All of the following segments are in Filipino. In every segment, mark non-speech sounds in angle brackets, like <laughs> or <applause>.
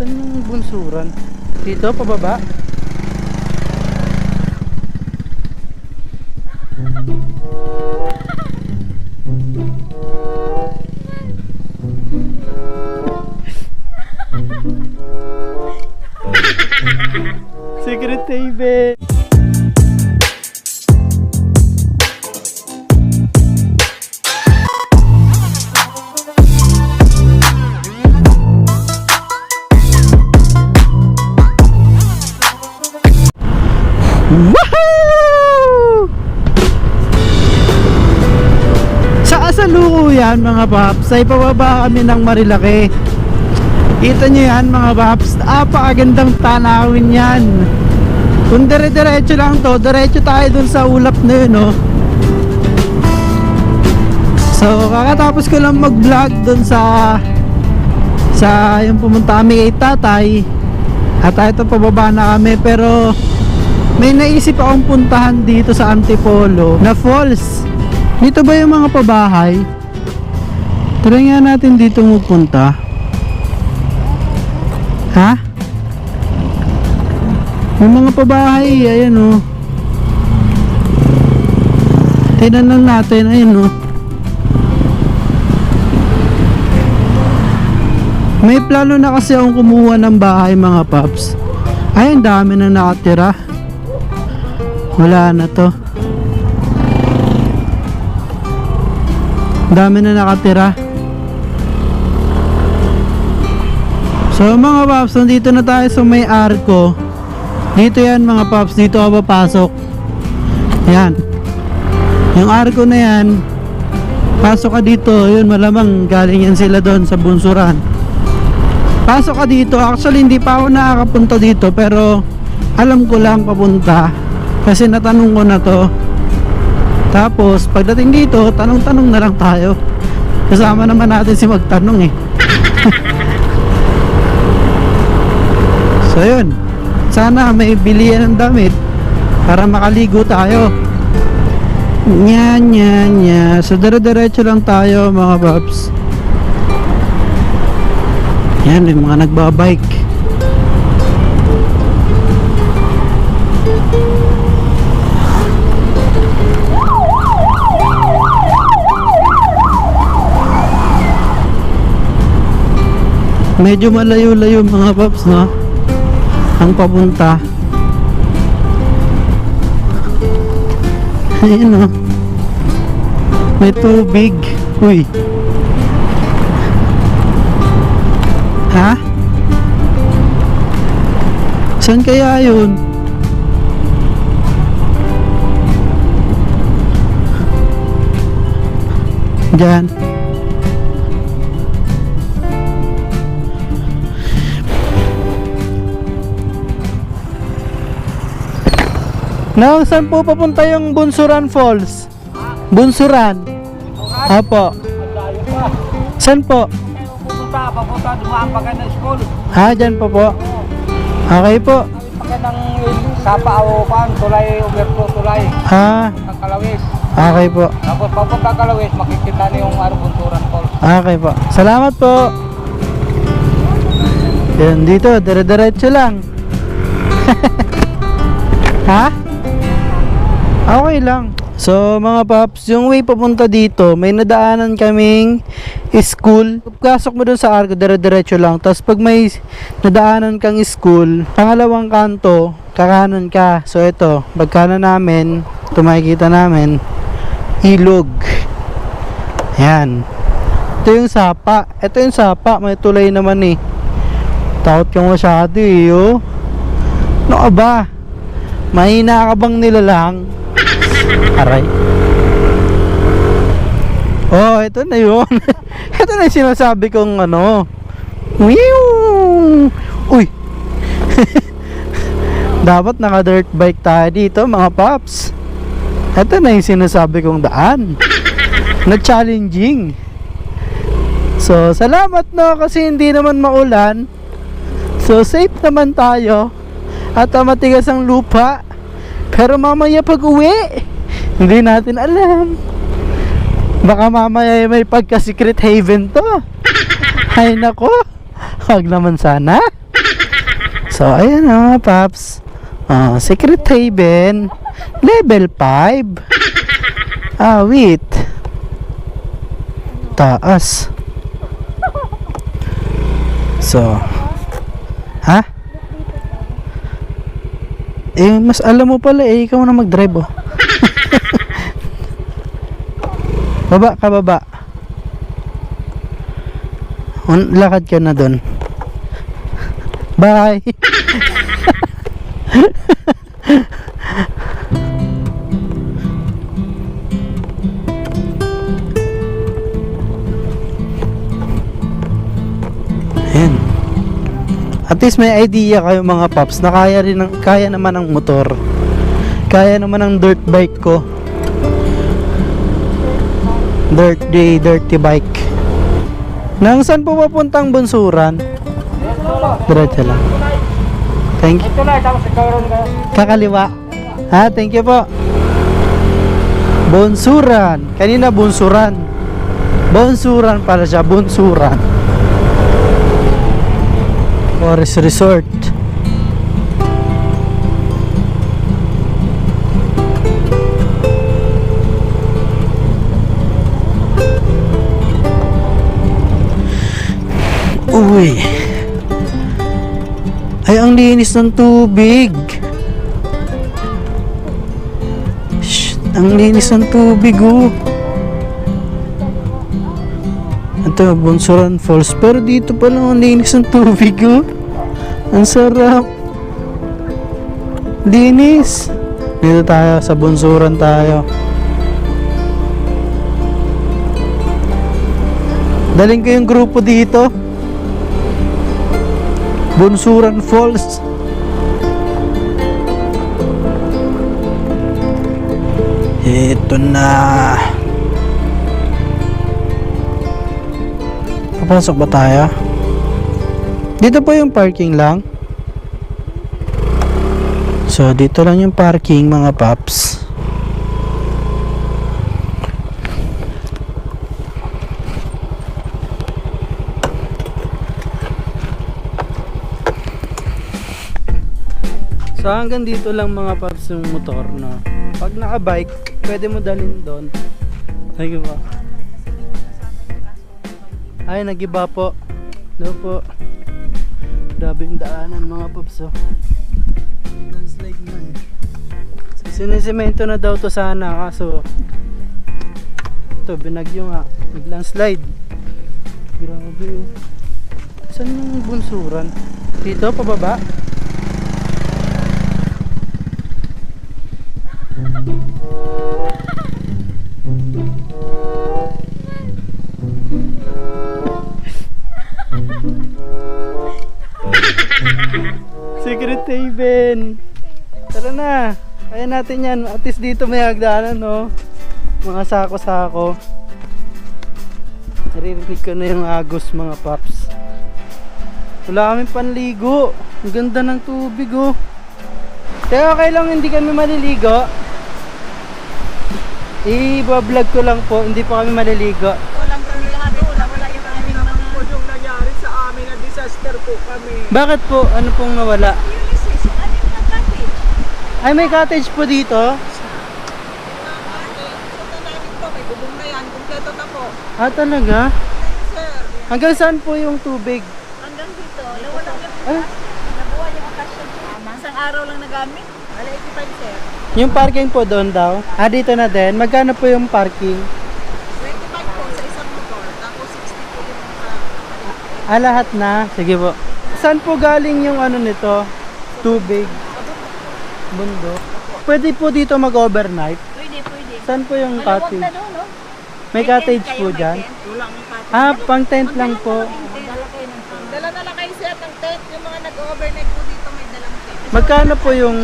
Saan yung bunsuran? Dito, pababa? Mga paps ay pababa kami ng Marilaki. Kita nyo yan mga paps, napakagandang tanawin yan. Kung dire-diretso lang to, diretso tayo dun sa ulap na yun oh. So kakatapos ko lang mag-vlog dun sa sa yung pumunta kami kay tatay at ito pababa na kami pero may naisip akong puntahan dito sa Antipolo na falls. Dito ba yung mga pabahay? Try nga natin dito magpunta. Ha? May mga pabahay, ayan o. Oh. Tignan natin, ayan o. Oh. May plano na kasi akong kumuha ng bahay mga paps. Ay, ang dami na nakatira. Wala na to. Dami na nakatira. So mga paps, nandito na tayo sa may arko. Dito yan mga paps, dito ako papasok. Yan. Yung arko na yan, pasok ka dito, yun malamang galing yan sila doon sa bunsuran. Pasok ka dito, actually hindi pa ako nakakapunta dito pero alam ko lang papunta kasi natanong ko na to. Tapos pagdating dito, tanong-tanong na lang tayo. Kasama naman natin si magtanong eh. So yun, sana may bilihan ng damit para makaligo tayo. Nya nya nya. So dire-diretso lang tayo mga babs. Yan, may mga nagbabike. Medyo malayo-layo mga paps, no? Ang papunta. Ayun, no? May tubig. Uy. Ha? Saan kaya yun? Diyan. Now, saan po papunta yung Bunsuran Falls? Bunsuran. Apo. Saan po? Pupunta, papunta, dumaan pa ka ng school. Ah, dyan po po. Okay po. Pa ka ng Sapa Awokan, tulay, Umerto, tulay, Ah, ng Kalawis. okay po. Tapos papunta Kalawis, makikita niyo yung Arbunturan Falls. Okay po. Salamat po. Yan, dito, dire-diretso lang. <laughs> ha? Okay lang. So, mga paps, yung way papunta dito, may nadaanan kaming school. Pagkasok mo dun sa arko, dire-diretso lang. Tapos pag may nadaanan kang school, pangalawang kanto, kakanan ka. So, ito, pagkanan namin, ito makikita namin, ilog. Yan. Ito yung sapa. Ito yung sapa. May tulay naman eh. Takot kang masyado eh. Oh. Ka ba? Mahina ka bang nilalang? Aray. Oh, ito na yun. <laughs> ito na yung sinasabi kong ano. Wiw! Uy! <laughs> Dapat naka dirt bike tayo dito mga paps. Ito na yung sinasabi kong daan. Na challenging. So, salamat no kasi hindi naman maulan. So, safe naman tayo. At uh, matigas ang lupa. Pero mamaya pag uwi, hindi natin alam. Baka mamaya ay may pagka secret haven to. <laughs> Ay nako. Wag naman sana. So, ayan na mga paps. Ah, Secret Haven. Level 5. <laughs> Ah, wait. Taas. So. Ha? Eh, mas alam mo pala eh. Ikaw na mag-drive oh. Baba ka, baba. Un- lakad ka na doon. Bye. Ayan. At least may idea kayo mga paps na kaya rin ng, kaya naman ng motor. Kaya naman ng dirt bike ko. Dirty, dirty bike. Nang saan po papuntang bunsuran? Diretso lang. Thank you. Kakaliwa. Ha, thank you po. Bonsuran. Kanina bunsuran. Bonsuran para siya, bunsuran. Forest Resort. Uy. Ay, ang linis ng tubig. Shh, ang linis ng tubig, oh. Ito, Bonsoran Falls. Pero dito pa lang ang linis ng tubig, oh. Ang sarap. Linis. Dito tayo, sa Bonsoran tayo. Daling ko yung grupo dito. Bunsuran Falls. Ito na. Papasok ba tayo? Dito po yung parking lang. So, dito lang yung parking mga paps. So hanggang dito lang mga paps yung motor no. Pag naka-bike, pwede mo dalhin doon. Thank you po. Ay, nagiba po. Hello po. Grabe yung daanan mga paps oh. Landslide na daw to sana kaso ito binagyo nga. Nag-landslide. Grabe oh. Saan yung bunsuran? Dito, pababa? Natin yan. At least dito may hagdanan, no? Mga sako-sako. Naririnig ko na yung agos, mga paps. Wala kami panligo. Ang ganda ng tubig, oh. Kaya okay lang hindi kami maliligo. I-vlog ko lang po, hindi pa kami maliligo. Walang lahat wala wala yung aming mga po yung nangyari sa amin na disaster po kami. Bakit po? Ano pong nawala? Ulysses, yung anim na cottage. Ay, may cottage po dito. Ah, talaga? Hanggang saan po yung tubig? hanggang dito, nawalan yung Ay, nabuha yung okasyon. Isang araw lang nagamit. Ala 85 sir. yung parking po doon daw. Ah, dito na din. Magkano po yung parking? 25 po sa isang motor, tapos 60 po yung Ah, lahat na. Sige po. Saan po galing yung ano nito? Tubig. Bundok. Pwede po dito mag-overnight. Pwede, pwede. Saan po yung Maluwag cottage? na doon, no? May cottage po dyan. Wala may cottage. Ah, pang tent lang po. Dala kayo sir ng tent. Yung mga nag-overnight po dito may dalang tent. Magkano po yung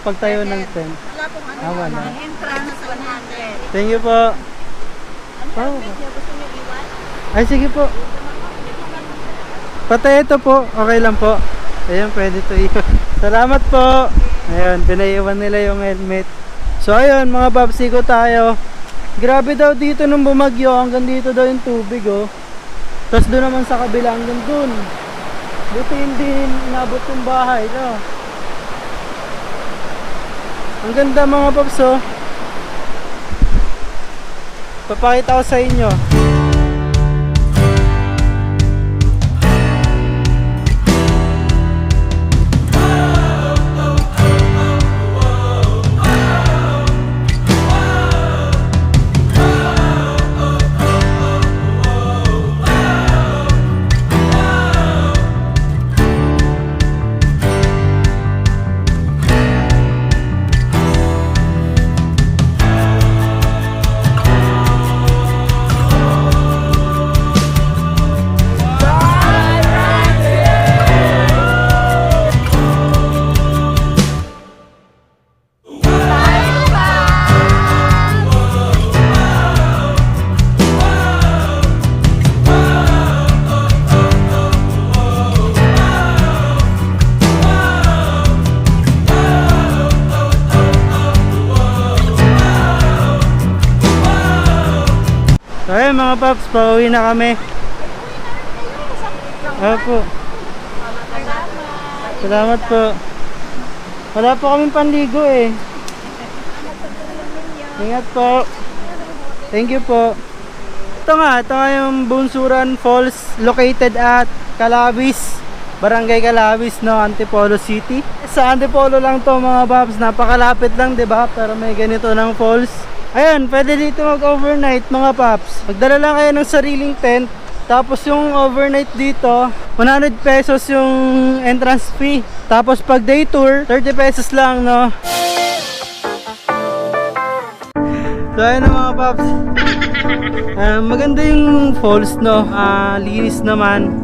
pagtayo ng tent? Wala pong ano. Ah, wala. Entrance 100. Thank you po. Ano Oh. Gusto niyo iwan? Ay, sige po. Patay ito po. Okay lang po. Ayun, pwede to iwan. <laughs> Salamat po. Ayun, pinaiwan nila yung helmet. So, ayun, mga babsiko tayo. Grabe daw dito nung bumagyo. Hanggang dito daw yung tubig, oh. Tapos doon naman sa kabila hanggang doon. Buti hindi nabot yung bahay, no? Ang ganda mga paps, oh. Papakita ko sa inyo. Mga paps, pauwi na kami. Opo. Salamat po. Wala po kaming panligo eh. Ingat po. Thank you po. Ito nga, ito nga yung Bunsuran Falls located at Calabis. Barangay Calabis, no? Antipolo City. Sa Antipolo lang to mga babs. Napakalapit lang, 'di ba Pero may ganito ng falls. Ayan, pwede dito mag-overnight mga paps. Magdala lang kayo ng sariling tent. Tapos yung overnight dito, 100 pesos yung entrance fee. Tapos pag day tour, 30 pesos lang, no? So ayun na mga paps. Ah, maganda yung falls, no? Ah, linis naman.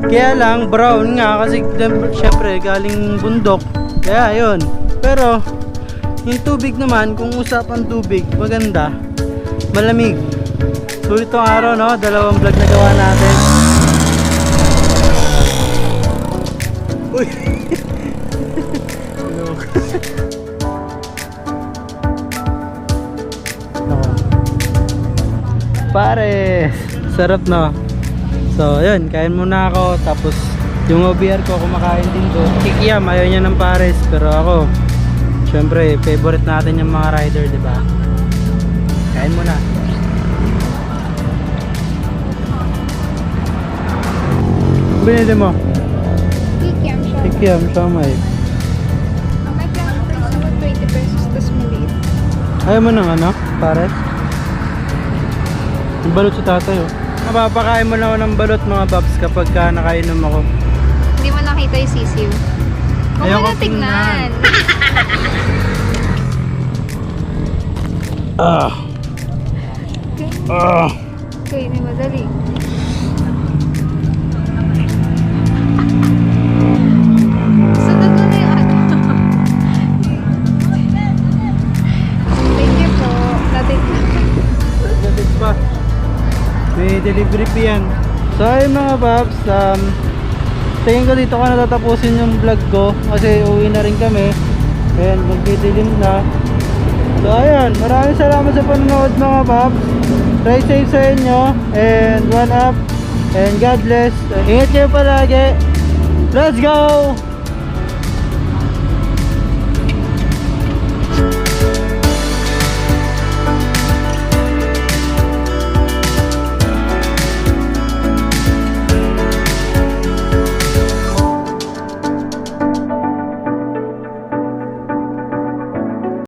Kaya lang, brown nga kasi syempre galing bundok. Kaya yun. Pero, yung tubig naman, kung usapan tubig, maganda. Malamig. Sulit tong araw, no? Dalawang vlog na gawa natin. Uy! <laughs> Nako. Pare! Sarap, no? So, yun. Kain muna ako. Tapos, yung OBR ko, kumakain din to. Kikiam, ayaw niya ng pares. Pero ako, syempre, favorite natin yung mga rider, di ba? Kain muna. Binili mo? Kikiam siya. Kikiam. Ang may price naman 20 pesos, tas maliit. Ayaw mo ng ano? Pares? Yung balot sa tatay, oh. Mapapakain mo lang ako ng balot mga babs kapag ka nakainom ako. Hindi mo nakita yung sisiw. Huwag mo na tignan. <laughs> Ah! Ah! Okay, may madali. Delivery fee yan. So ayun mga paps, um, tingin ko dito ko natatapusin yung vlog ko kasi uwi na rin kami. Ayan, magdidilim na. So ayan, maraming salamat sa panonood mga paps. Try safe sa inyo and one up and God bless. Ingat kayo palagi. Let's go!